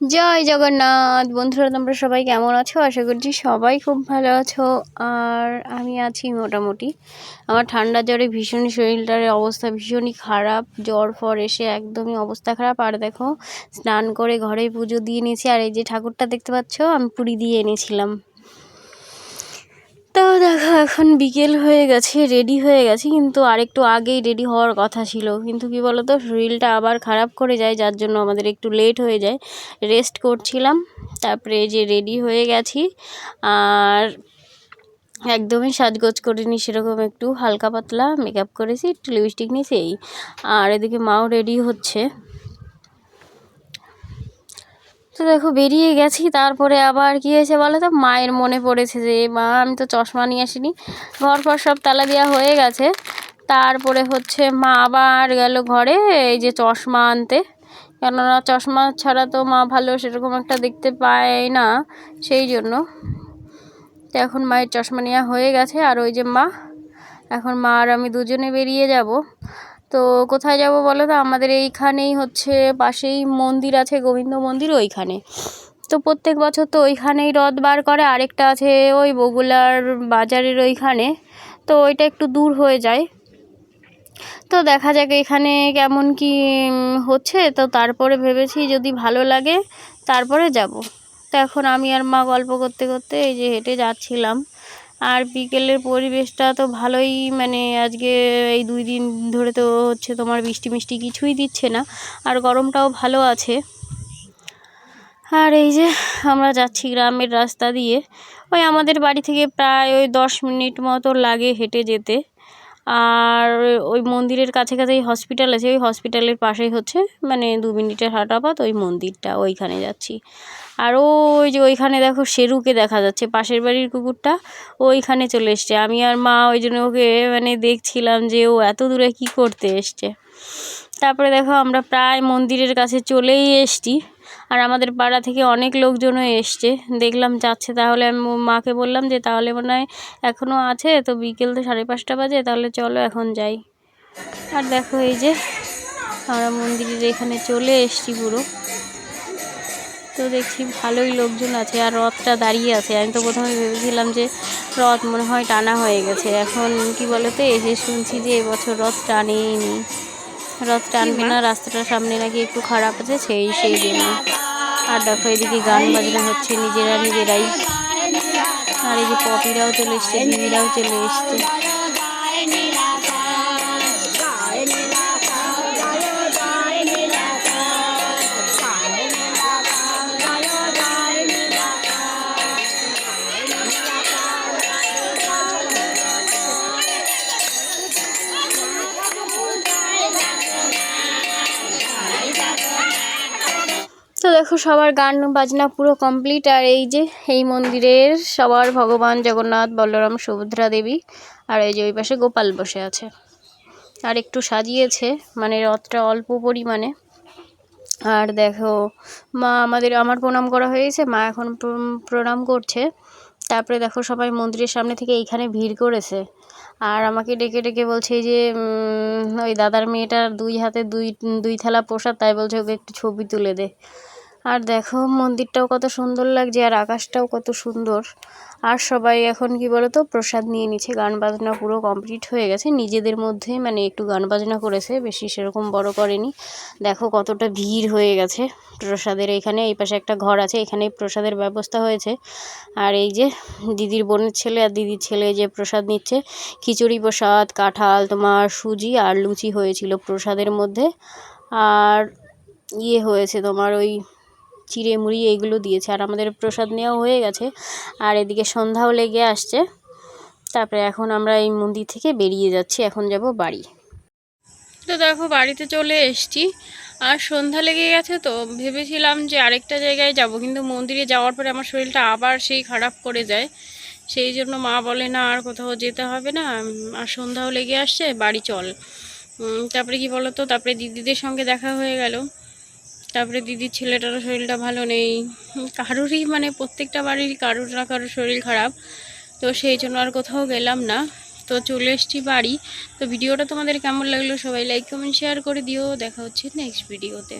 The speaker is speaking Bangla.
জয় জগন্নাথ। বন্ধুরা, তোমরা সবাই কেমন আছো? আশা করছি সবাই খুব ভালো আছো। আর আমি আছি মোটামুটি। আমার ঠান্ডা জ্বরে ভীষণ শরীরটার অবস্থা ভীষণই খারাপ। জ্বর, ফর এসে একদমই অবস্থা খারাপ। আর দেখো, স্নান করে ঘরে পুজো দিয়ে নিয়েছি আর এই যে ঠাকুরটা দেখতে পাচ্ছ, আমি পুরী দিয়ে এনেছিলাম। দেখো, এখন বিকেল হয়ে গেছে রেডি হয়ে গেছি, কিন্তু আরেকটু আগেই রেডি হওয়ার কথা ছিল। কিন্তু কি বলতো শরীরটা আবার খারাপ করে যায়, যার জন্য আমাদের একটু লেট হয়ে যায়। রেস্ট করছিলাম, তারপরে যে রেডি হয়ে গেছি, আর একদমই সাজগোজ করিনি, সেরকম একটু হালকা পাতলা মেকআপ করেছি, একটু লিপস্টিক নিয়েছি এই আর এদিকে মাও রেডি হচ্ছে। তো দেখো বেরিয়ে গেছি, তারপরে আবার কী হয়েছে বলো তো? মায়ের মনে পড়েছে যে, মা, আমি তো চশমা নিয়ে আসিনি। ঘর ফর সব তালা দেওয়া হয়ে গেছে। তারপরে হচ্ছে মা আবার গেল ঘরে এই যে চশমা আনতে। কেননা চশমা ছাড়া তো মা ভালো সেরকম একটা দেখতে পায় না, সেই জন্য। তো এখন মায়ের চশমা নেওয়া হয়ে গেছে, আর ওই যে মা। এখন মা আর আমি দুজনে বেরিয়ে যাব। তো কোথায় যাব বলো তো আমাদের এইখানেই হচ্ছে পাশেই মন্দির আছে, গোবিন্দ মন্দির ওইখানে। তো প্রত্যেক বছর তো ওইখানেই রথ বার করে, আরেকটা আছে ওই বগুলার বাজারের ওইখানে। তো ওইটা একটু দূর হয়ে যায়। তো দেখা যাক এখানে কেমন কি হচ্ছে। তো তারপরে ভেবেছি যদি ভালো লাগে, তারপরে যাব। তো এখন আমি আর মা গল্প করতে করতে এই যে হেঁটে যাচ্ছিলাম। আর বিকেলের পরিবেশটা তো ভালোই মানে আজকে এই দুই দিন ধরে তো হচ্ছে তোমার বৃষ্টি মিষ্টি কিছুই দিচ্ছে না, আর গরমটাও ভালো আছে। আর এই যে আমরা যাচ্ছি গ্রামের রাস্তা দিয়ে, ওই আমাদের বাড়ি থেকে প্রায় ওই দশ মিনিট মতো লাগে হেঁটে যেতে। আর ওই মন্দিরের কাছে কাছেই হসপিটাল আছে, ওই হসপিটালের পাশেই হচ্ছে মানে দু মিনিটের হাঁটা পথ, ওই মন্দিরটা, ওইখানে যাচ্ছি। আর ওই যে ওইখানে দেখো শেরুকে দেখা যাচ্ছে, পাশের বাড়ির কুকুরটা ওইখানে চলে এসছে। আমি আর মা ওই জন্য ওকে মানে দেখছিলাম যে ও এত দূরে কি করতে এসছে। তারপরে দেখো আমরা প্রায় মন্দিরের কাছে চলেই এসছি। আর আমাদের পাড়া থেকে অনেক লোকজনও এসছে। দেখলাম যাচ্ছে, তাহলে আমি মাকে বললাম যে, তাহলে মনে হয় এখনও আছে, তো বিকেল তো সাড়ে পাঁচটা বাজে, তাহলে চলো এখন যাই। আর দেখো এই যে, আমরা মন্দিরের এখানে চলে এসছি পুরো। তো দেখছি ভালোই লোকজন আছে আর রথটা দাঁড়িয়ে আছে। আমি তো প্রথমে ভেবেছিলাম যে, রথ মনে হয় টানা হয়ে গেছে। এখন কি বলতে এসে শুনছি যে এবছর রথ টানেই টানেইনি। রথ টানবে না রাস্তাটার সামনে নাকি একটু খারাপ আছে, সেই সেই জন্য। আর দেখো এদিকে গান বাজনা হচ্ছে, নিজেরা নিজেরাই। আর এই যে পপিরাও চলে এসছে দিদিরাও চলে এসছে। দেখো, সবার গান, বাজনা পুরো কমপ্লিট আর এই যে, এই মন্দিরের সবার ভগবান জগন্নাথ, বলরাম, সুভদ্রা দেবী, আর এই যে ওই পাশে গোপাল বসে আছে। আর একটু সাজিয়েছে মানে রথটা অল্প পরিমাণে। আর দেখো, মা আমাদের, আমার প্রণাম করা হয়েছে, মা এখন প্রণাম করছে। তারপরে দেখো, সবাই মন্দিরের সামনে থেকে এইখানে ভিড় করেছে। আর আমাকে ডেকে ডেকে বলছে যে ওই দাদার মেয়েটার দুই হাতে দুই দুই থালা প্রসাদ, তাই বলছে ওকে একটু ছবি তুলে দে। আর দেখো, মন্দিরটাও কত সুন্দর লাগছে আর আকাশটাও কত সুন্দর। আর সবাই এখন কি বলতো, প্রসাদ নিয়ে নিচ্ছে, গান বাজনা পুরো কমপ্লিট হয়ে গেছে। নিজেদের মধ্যে মানে একটু গান বাজনা করেছে, বেশি সেরকম বড় করেনি। দেখো কতটা ভিড় হয়ে গেছে প্রসাদের এখানে, এই পাশে একটা ঘর আছে এখানে প্রসাদের ব্যবস্থা হয়েছে। আর এই যে দিদির বোনের ছেলে আর দিদির ছেলে যে প্রসাদ নিচ্ছে, খিচুড়ি প্রসাদ, কাঁঠাল, তোমার সুজি আর লুচি হয়েছিল প্রসাদের মধ্যে। আর ইয়ে হয়েছে তোমার ওই চিড়ে মুড়ি এইগুলো দিয়েছে আর আমাদের প্রসাদ নেওয়া হয়ে গেছে। আর এদিকে সন্ধ্যাও লেগে আসছে। তারপরে এখন আমরা এই মন্দির থেকে বেরিয়ে যাচ্ছি, এখন যাব বাড়ি। তো দেখো বাড়িতে চলে এসছি। আর সন্ধ্যা লেগে গেছে তো, ভেবেছিলাম যে আরেকটা জায়গায় যাব, কিন্তু মন্দিরে যাওয়ার পরে আমার শরীরটা আবার সেই খারাপ করে যায়। সেই জন্য মা বলে, না, আর কোথাও যেতে হবে না। আর সন্ধ্যাও লেগে আসছে, বাড়ি চল। তারপরে কি বলতো, তারপরে দিদিদের সঙ্গে দেখা হয়ে গেল। তারপরে দিদির ছেলেটারও শরীরটা ভালো নেই। কারোরই মানে প্রত্যেকটা বাড়ির কারোর না কারোর শরীর খারাপ। তো সেই জন্য আর কোথাও গেলাম না। তো চলে এসছি বাড়ি। তো ভিডিওটা তোমাদের কেমন লাগল সবাই লাইক কমেন্ট শেয়ার করে দিও। দেখা হচ্ছে নেক্সট ভিডিওতে